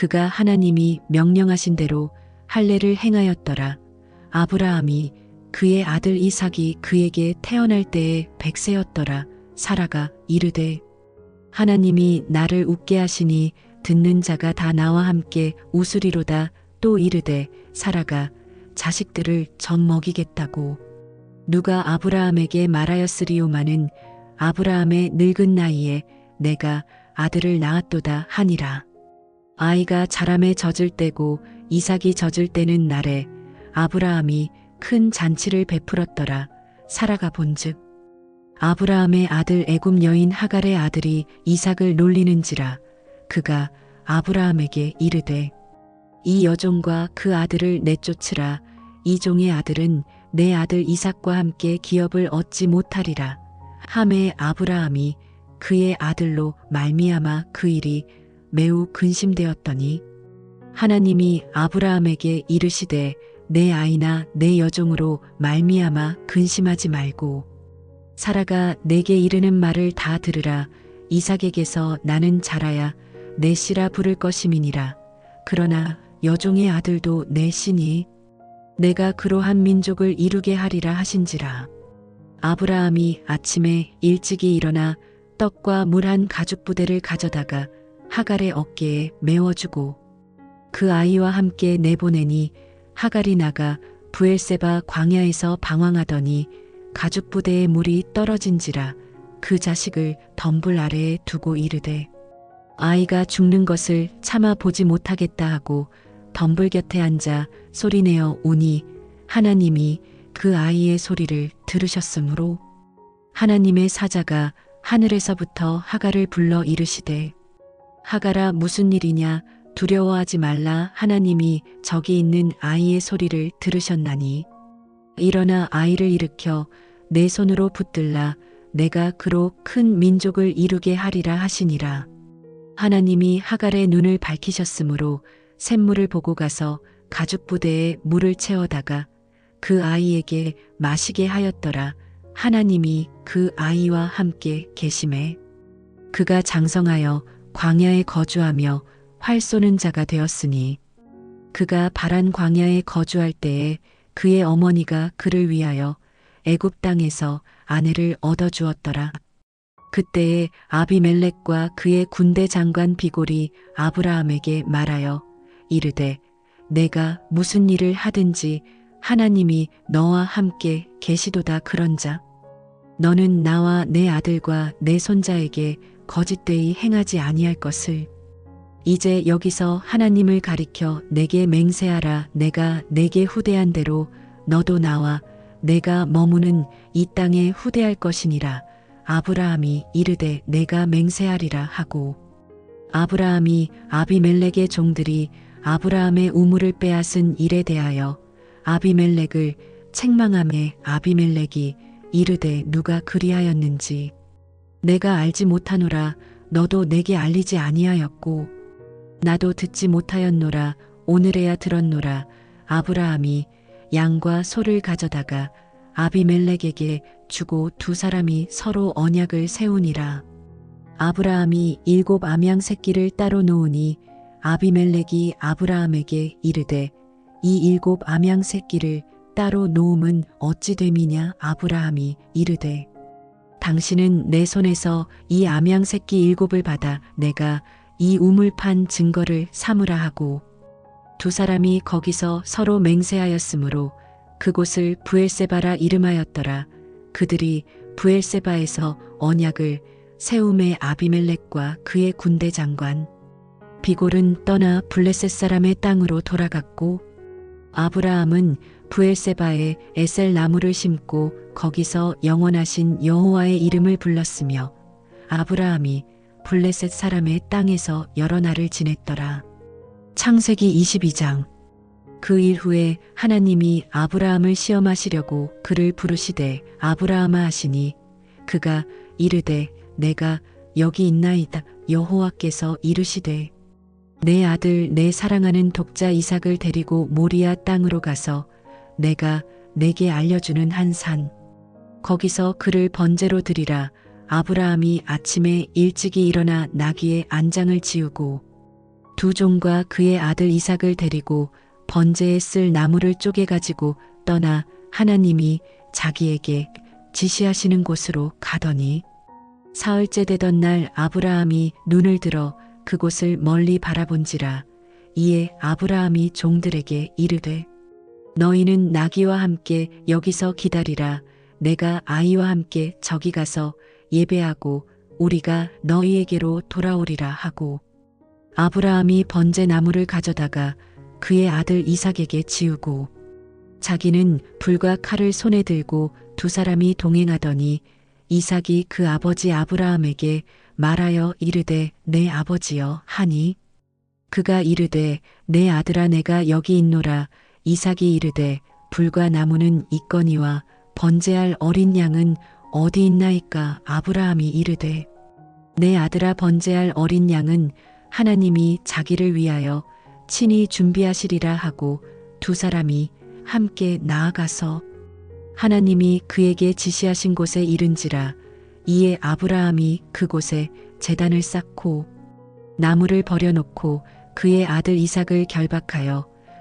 그가 하나님이 명령하신 대로 할례를 행하였더라. 아브라함이 그의 아들 이삭이 그에게 태어날 때에 백세였더라. 사라가 이르되 하나님이 나를 웃게 하시니 듣는 자가 다 나와 함께 웃으리로다. 또 이르되 사라가 자식들을 젖 먹이겠다고 누가 아브라함에게 말하였으리오마는 아브라함의 늙은 나이에 내가 아들을 낳았도다 하니라. 아이가 자람에 젖을 때고 이삭이 젖을 때는 날에 아브라함이 큰 잔치를 베풀었더라. 사라가 본즉 아브라함의 아들 애굽 여인 하갈의 아들이 이삭을 놀리는지라 그가 아브라함에게 이르되 이 여종과 그 아들을 내쫓으라 이 종의 아들은 내 아들 이삭과 함께 기업을 얻지 못하리라 함에 아브라함이 그의 아들로 말미암아 그 일이 매우 근심되었더니 하나님이 아브라함에게 이르시되 내 아이나 내 여종으로 말미암아 근심하지 말고 사라가 내게 이르는 말을 다 들으라. 이삭에게서 나는 자라야 내 씨라 부를 것임이니라. 그러나 여종의 아들도 내 씨니 내가 그러한 민족을 이루게 하리라 하신지라. 아브라함이 아침에 일찍이 일어나 떡과 물 한 가죽 부대를 가져다가 하갈의 어깨에 메워주고 그 아이와 함께 내보내니 하갈이 나가 부엘세바 광야에서 방황하더니 가죽 부대에 물이 떨어진지라 그 자식을 덤불 아래에 두고 이르되 아이가 죽는 것을 참아 보지 못하겠다 하고 덤불 곁에 앉아 소리내어 우니 하나님이 그 아이의 소리를 들으셨으므로 하나님의 사자가 하늘에서부터 하갈을 불러 이르시되 하갈아 무슨 일이냐? 두려워하지 말라. 하나님이 저기 있는 아이의 소리를 들으셨나니. 일어나 아이를 일으켜 내 손으로 붙들라. 내가 그로 큰 민족을 이루게 하리라 하시니라. 하나님이 하갈의 눈을 밝히셨으므로 샘물을 보고 가서 가죽 부대에 물을 채워다가 그 아이에게 마시게 하였더라. 하나님이 그 아이와 함께 계심에 그가 장성하여 광야에 거주하며 활 쏘는 자가 되었으니 그가 바란 광야에 거주할 때에 그의 어머니가 그를 위하여 애굽 땅에서 아내를 얻어 주었더라. 그때에 아비멜렉과 그의 군대 장관 비골이 아브라함에게 말하여 이르되 내가 무슨 일을 하든지 하나님이 너와 함께 계시도다 그런자 너는 나와 내 아들과 내 손자에게 거짓되이 행하지 아니할 것을 이제 여기서 하나님을 가리켜 내게 맹세하라. 내가 내게 후대한 대로 너도 나와 내가 머무는 이 땅에 후대할 것이니라. 아브라함이 이르되 내가 맹세하리라 하고 아브라함이 아비멜렉의 종들이 아브라함의 우물을 빼앗은 일에 대하여 아비멜렉을 책망함에 아비멜렉이 이르되 누가 그리하였는지 내가 알지 못하노라. 너도 내게 알리지 아니하였고 나도 듣지 못하였노라. 오늘에야 들었노라. 아브라함이 양과 소를 가져다가 아비멜렉에게 주고 두 사람이 서로 언약을 세우니라. 아브라함이 일곱 암양 새끼를 따로 놓으니 아비멜렉이 아브라함에게 이르되 이 일곱 암양 새끼를 따로 놓음은 어찌 됨이냐? 아브라함이 이르되 당신은 내 손에서 이 암양 새끼 일곱을 받아 내가 이 우물판 증거를 삼으라 하고 두 사람이 거기서 서로 맹세하였으므로 그곳을 부엘세바라 이름하였더라. 그들이 부엘세바에서 언약을 세움의 아비멜렉과 그의 군대 장관 비골은 떠나 블레셋 사람의 땅으로 돌아갔고 아브라함은 부엘세바에 에셀 나무를 심고 거기서 영원하신 여호와의 이름을 불렀으며 아브라함이 블레셋 사람의 땅에서 여러 날을 지냈더라. 창세기 22장 그 일 후에 하나님이 아브라함을 시험하시려고 그를 부르시되 아브라함아 하시니 그가 이르되 내가 여기 있나이다 여호와께서 이르시되 내 아들 내 사랑하는 독자 이삭을 데리고 모리아 땅으로 가서 내가 내게 알려주는 한 산. 거기서 그를 번제로 드리라. 아브라함이 아침에 일찍이 일어나 나귀의 안장을 지우고 두 종과 그의 아들 이삭을 데리고 번제에 쓸 나무를 쪼개 가지고 떠나 하나님이 자기에게 지시하시는 곳으로 가더니 사흘째 되던 날 아브라함이 눈을 들어 그곳을 멀리 바라본지라 이에 아브라함이 종들에게 이르되 너희는 나귀와 함께 여기서 기다리라. 내가 아이와 함께 저기 가서 예배하고 우리가 너희에게로 돌아오리라 하고. 아브라함이 번제 나무를 가져다가 그의 아들 이삭에게 지우고 자기는 불과 칼을 손에 들고 두 사람이 동행하더니 이삭이 그 아버지 아브라함에게 말하여 이르되 내 아버지여 하니 그가 이르되 내 아들아 내가 여기 있노라 이삭이 이르되 불과 나무는 있거니와 번제할 어린 양은 어디 있나이까 아브라함이 이르되 내 아들아 번제할 어린 양은 하나님이 자기를 위하여 친히 준비하시리라 하고 두 사람이 함께 나아가서 하나님이 그에게 지시하신 곳에 이른지라 이에 아브라함이 그곳에 재단을 쌓고 나무를 버려놓고 그의 아들 이삭을 결박하여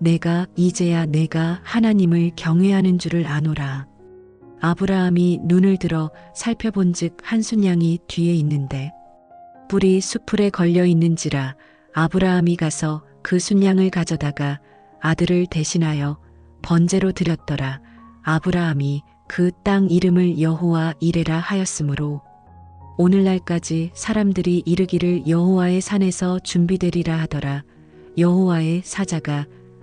내가 이제야 내가 하나님을 경외하는 줄을 아노라 아브라함이 눈을 들어 살펴본즉 한 순양이 뒤에 있는데 뿔이 수풀에 걸려 있는지라 아브라함이 가서 그 순양을 가져다가 아들을 대신하여 번제로 드렸더라. 아브라함이 그 땅 이름을 여호와 이레라 하였으므로 오늘날까지 사람들이 이르기를 여호와의 산에서 준비되리라 하더라. 여호와의 사자가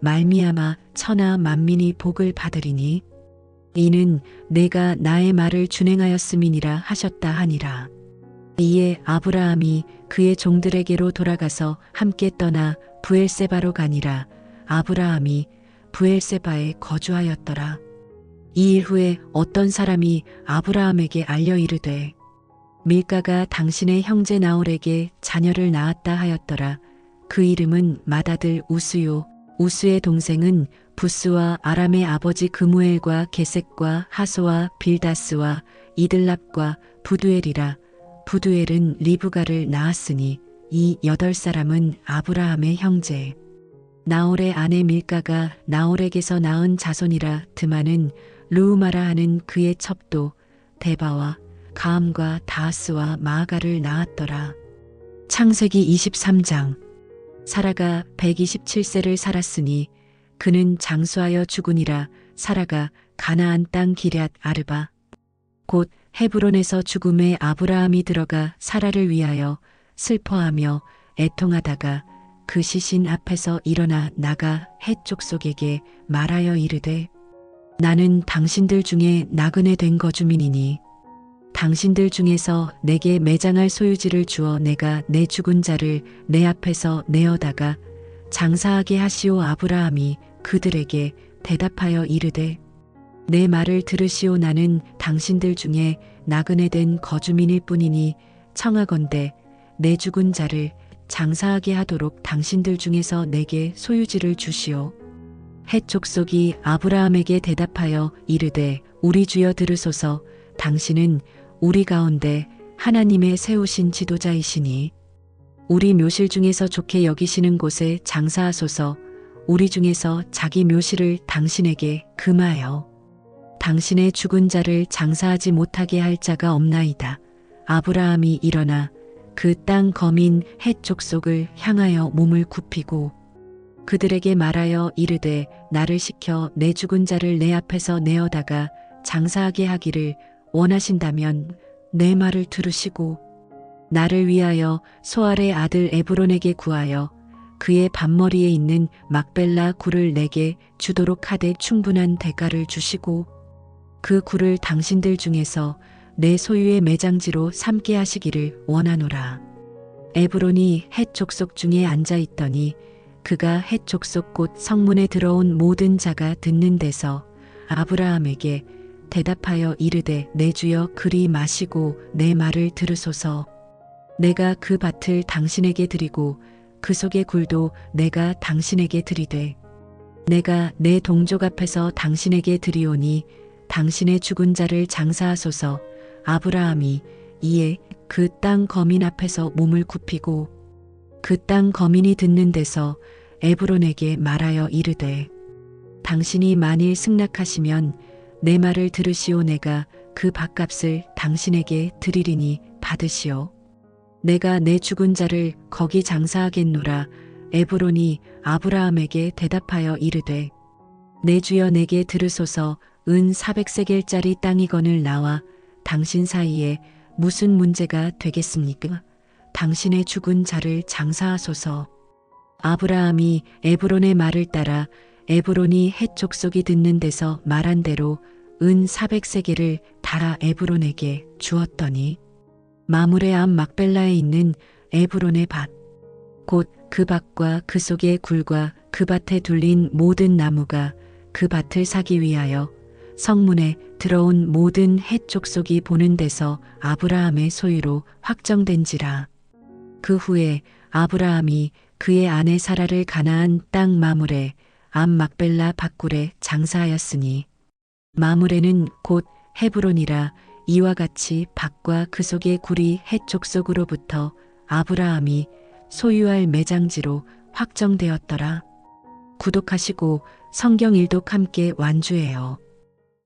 말미암아 천하 만민이 복을 받으리니 이는 내가 나의 말을 준행하였음이니라 하셨다 하니라. 이에 아브라함이 그의 종들에게로 돌아가서 함께 떠나 부엘세바로 가니라. 아브라함이 부엘세바에 거주하였더라. 이 일 후에 어떤 사람이 아브라함에게 알려 이르되 밀가가 당신의 형제 나홀에게 자녀를 낳았다 하였더라. 그 이름은 맏아들 우스요. 우스의 동생은 부스와 아람의 아버지 그무엘과 게색과 하소와 빌다스와 이들랍과 부두엘이라. 부두엘은 리브가를 낳았으니 이 여덟 사람은 아브라함의 형제. 나홀의 아내 밀가가 나홀에게서 낳은 자손이라 드마는 루우마라 하는 그의 첩도 데바와 가암과 다하스와 마아가를 낳았더라. 창세기 23장 사라가 127세를 살았으니 그는 장수하여 죽으니라. 사라가 가나안 땅 기럇 아르바. 곧 헤브론에서 죽음에 아브라함이 들어가 사라를 위하여 슬퍼하며 애통하다가 그 시신 앞에서 일어나 나가 해쪽 속에게 말하여 이르되 나는 당신들 중에 나그네 된 거주민이니 당신들 중에서 내게 매장할 소유지를 주어 내가 내 죽은 자를 내 앞에서 내어다가 장사하게 하시오 아브라함이 그들에게 대답하여 이르되 내 말을 들으시오 나는 당신들 중에 나그네 된 거주민일 뿐이니 청하건대 내 죽은 자를 장사하게 하도록 당신들 중에서 내게 소유지를 주시오. 헷 족속이 아브라함에게 대답하여 이르되 우리 주여 들으소서 당신은 우리 가운데 하나님의 세우신 지도자이시니 우리 묘실 중에서 좋게 여기시는 곳에 장사하소서 우리 중에서 자기 묘실을 당신에게 금하여 당신의 죽은 자를 장사하지 못하게 할 자가 없나이다. 아브라함이 일어나 그 땅 거민 헷 족속을 향하여 몸을 굽히고 그들에게 말하여 이르되 나를 시켜 내 죽은 자를 내 앞에서 내어다가 장사하게 하기를 원하신다면 내 말을 들으시고 나를 위하여 소알의 아들 에브론에게 구하여 그의 반머리에 있는 막벨라 굴을 내게 주도록 하되 충분한 대가를 주시고 그 굴을 당신들 중에서 내 소유의 매장지로 삼게 하시기를 원하노라. 에브론이 헷 족속 중에 앉아 있더니 그가 헷 족속 곧 성문에 들어온 모든 자가 듣는 데서 아브라함에게 대답하여 이르되 내 주여 그리 마시고 내 말을 들으소서. 내가 그 밭을 당신에게 드리고 그 속의 굴도 내가 당신에게 드리되 내가 내 동족 앞에서 당신에게 드리오니 당신의 죽은 자를 장사하소서 아브라함이 이에 그 땅 거민 앞에서 몸을 굽히고 그 땅 거민이 듣는 데서 에브론에게 말하여 이르되 당신이 만일 승낙하시면 내 말을 들으시오 내가 그 밥값을 당신에게 드리리니 받으시오 내가 내 죽은 자를 거기 장사하겠노라 에브론이 아브라함에게 대답하여 이르되 내 주여 내게 들으소서 은 400세겔짜리 땅이건을 나와 당신 사이에 무슨 문제가 되겠습니까? 당신의 죽은 자를 장사하소서. 아브라함이 에브론의 말을 따라 에브론이 헷 족속이 듣는 데서 말한 대로 은 400세겔을 달아 에브론에게 주었더니 마물의 암 막벨라에 있는 에브론의 밭, 곧 그 밭과 그 속의 굴과 그 밭에 둘린 모든 나무가 그 밭을 사기 위하여 성문에 들어온 모든 헷 족속이 보는 데서 아브라함의 소유로 확정된지라. 그 후에 아브라함이 그의 아내 사라를 가나안 땅 마물에 암 막벨라 밭굴에 장사하였으니 마물에는 곧 헤브론이라 이와 같이 밭과 그 속의 굴이 헷 족속으로부터 아브라함이 소유할 매장지로 확정되었더라. 구독하시고 성경 일독 함께 완주해요.